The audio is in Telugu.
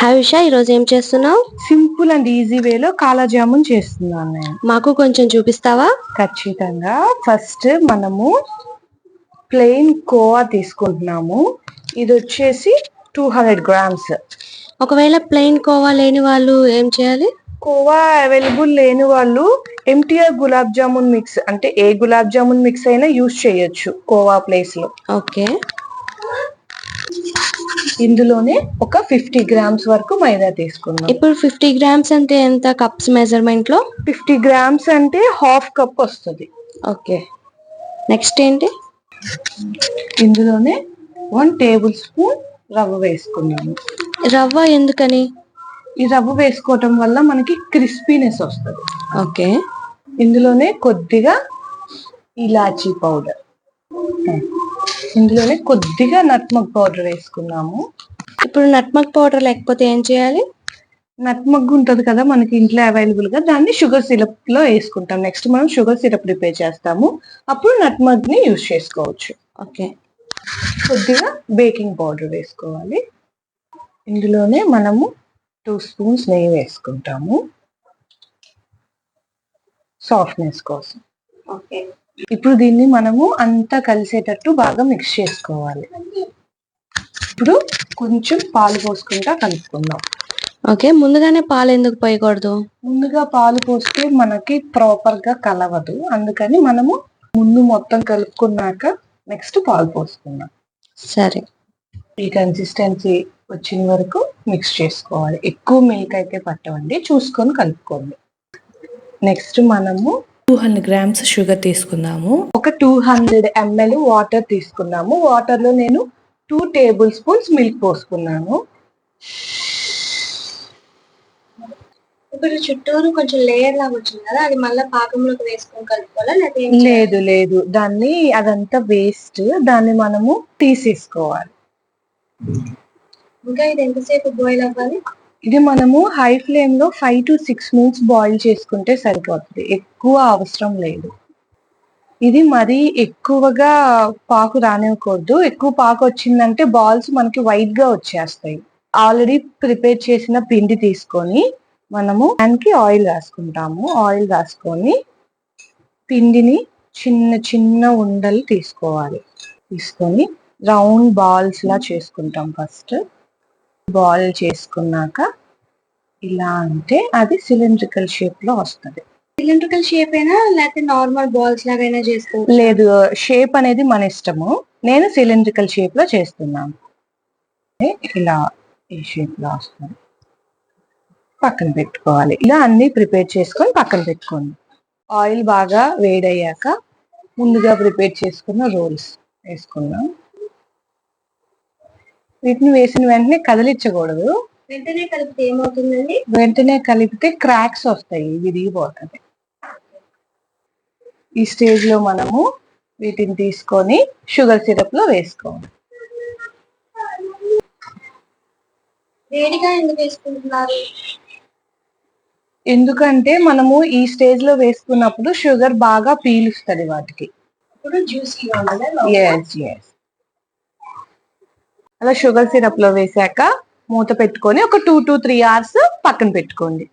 హాయ్ ఉషా ఈరోజు ఏం చేస్తున్నావు? సింపుల్ అండ్ ఈజీ వేలో కాలా జామున్ చేస్తున్నాను నేను. మాకు కొంచెం చూపిస్తావా? ఖచ్చితంగా. ఫస్ట్ మనము ప్లెయిన్ కోవా తీసుకుంటున్నాము. ఇది వచ్చేసి టూ హండ్రెడ్ గ్రామ్స్. ఒకవేళ ప్లెయిన్ కోవా లేని వాళ్ళు ఏం చేయాలి? కోవా అవైలబుల్ లేని వాళ్ళు ఎంటీఆర్ గులాబ్ జామున్ మిక్స్ అంటే ఏ గులాబ్ జామున్ మిక్స్ అయినా యూజ్ చేయొచ్చు కోవా ప్లేస్లో ఓకే. ఇందులోనే ఒక ఫిఫ్టీ గ్రామ్స్ వరకు మైదా తీసుకుందాం. ఇప్పుడు ఫిఫ్టీ గ్రామ్స్ అంటే ఎంత కప్స్ మెజర్మెంట్లో ఫిఫ్టీ గ్రామ్స్ అంటే హాఫ్ కప్ వస్తుంది. ఓకే. నెక్స్ట్ ఏంటి? ఇందులోనే వన్ టేబుల్ స్పూన్ రవ్వ వేసుకున్నాము రవ్వ ఎందుకని? ఈ రవ్వ వేసుకోవటం వల్ల మనకి క్రిస్పీనెస్ వస్తుంది. ఓకే. ఇందులోనే కొద్దిగా ఇలాచీ పౌడర్. ఇందులోనే కొద్దిగా నట్మగ్ పౌడర్ వేసుకున్నాము. ఇప్పుడు నట్మగ్ పౌడర్ లేకపోతే ఏం చేయాలి? నట్మగ్ ఉంటది కదా మనకి ఇంట్లో అవైలబుల్గా దాన్ని షుగర్ సిరప్లో వేసుకుంటాం. నెక్స్ట్ మనం షుగర్ సిరప్ ప్రిపేర్ చేస్తాము. అప్పుడు నట్మగ్ని యూజ్ చేసుకోవచ్చు. ఓకే. కొద్దిగా బేకింగ్ పౌడర్ వేసుకోవాలి. ఇందులోనే మనము టూ స్పూన్స్ నెయ్యి వేసుకుంటాము. సాఫ్ట్నెస్ కోసం. ఇప్పుడు దీన్ని మనము అంతా కలిసేటట్టు బాగా మిక్స్ చేసుకోవాలి. ఇప్పుడు కొంచెం పాలు పోసుకుంటా కలుపుకుందాం. ఓకే ముందుగానే పాలు ఎందుకు పోయకూడదు? ముందుగా పాలు పోస్తే మనకి ప్రాపర్గా కలవదు. అందుకని మనము ముందు మొత్తం కలుపుకున్నాక నెక్స్ట్ పాలు పోసుకుందాం. సరే. ఈ కన్సిస్టెన్సీ వచ్చిన వరకు మిక్స్ చేసుకోవాలి. ఎక్కువ మిల్క్ అయితే పట్టవండి చూసుకొని కలుపుకోండి. నెక్స్ట్ మనము టూ హండ్రెడ్ గ్రామ్స్ షుగర్ తీసుకుందాము. ఒక టూ హండ్రెడ్ ఎంఎల్ వాటర్ తీసుకున్నాము. వాటర్లో నేను టూ టేబుల్ స్పూన్స్ మిల్క్ పోసుకున్నాను. ఇప్పుడు చుట్టూరు కొంచెం లేయర్ లాగా వచ్చింది కదా అది మళ్ళీ పాకంలోకి వేసుకొని కలుపుకోవాలా? లేకపోతే లేదు లేదు. దాన్ని అదంతా వేస్ట్ దాన్ని మనము తీసేసుకోవాలి. ఇంకా ఇది ఎంతసేపు బాయిల్ అవ్వాలి? ఇది మనము హై ఫ్లేమ్లో five to six minutes boil చేసుకుంటే సరిపోతుంది. ఎక్కువ అవసరం లేదు. ఇది మరీ ఎక్కువగా పాకు రానివ్వకూడదు. ఎక్కువ పాకు వచ్చిందంటే బాల్స్ మనకి వైట్గా వచ్చేస్తాయి. ఆల్రెడీ ప్రిపేర్ చేసిన పిండి తీసుకొని మనము దానికి ఆయిల్ రాసుకుంటాము. ఆయిల్ రాసుకొని పిండిని చిన్న చిన్న ఉండలు తీసుకోవాలి. తీసుకొని రౌండ్ బాల్స్ లా చేసుకుంటాం ఫస్ట్ బాల్ చేసుకున్నాక ఇలా అంటే అది సిలిండ్రికల్ షేప్లో వస్తుంది. సిలిండ్రికల్ షేప్ అయినా లేకపోతే నార్మల్ బాల్స్ లాగైనా చేసుకోవచ్చు? లేదు షేప్ అనేది మన ఇష్టము. నేను సిలిండ్రికల్ షేప్లో చేస్తున్నాను. ఇలా ఈ షేప్లో వస్తుంది. పక్కన పెట్టుకోవాలి. ఇలా అన్ని ప్రిపేర్ చేసుకొని పక్కన పెట్టుకోండి. ఆయిల్ బాగా వేడయ్యాక ముందుగా ప్రిపేర్ చేసుకున్న రోల్స్ వేసుకున్నాం వీటిని వేసిన వెంటనే కదిలించకూడదు. వెంటనే కలిపితే ఏమవుతుందండి? వెంటనే కలిపితే క్రాక్స్ వస్తాయి విరిగిపోతుంది ఈ స్టేజ్లో మనము వీటిని తీసుకొని షుగర్ సిరప్లో వేసుకోవాలి. వేడిగా ఎందుకు వేసుకుంటున్నారు? ఎందుకంటే మనము ఈ స్టేజ్లో వేసుకున్నప్పుడు షుగర్ బాగా పీలుస్తుంది వాటికి. ఇప్పుడు జ్యూసీగా ఉండాలి ఎస్ ఎస్ అలా షుగర్ సిరప్లో వేసాక మూత పెట్టుకొని ఒక టూ టు త్రీ అవర్స్ పక్కన పెట్టుకోండి.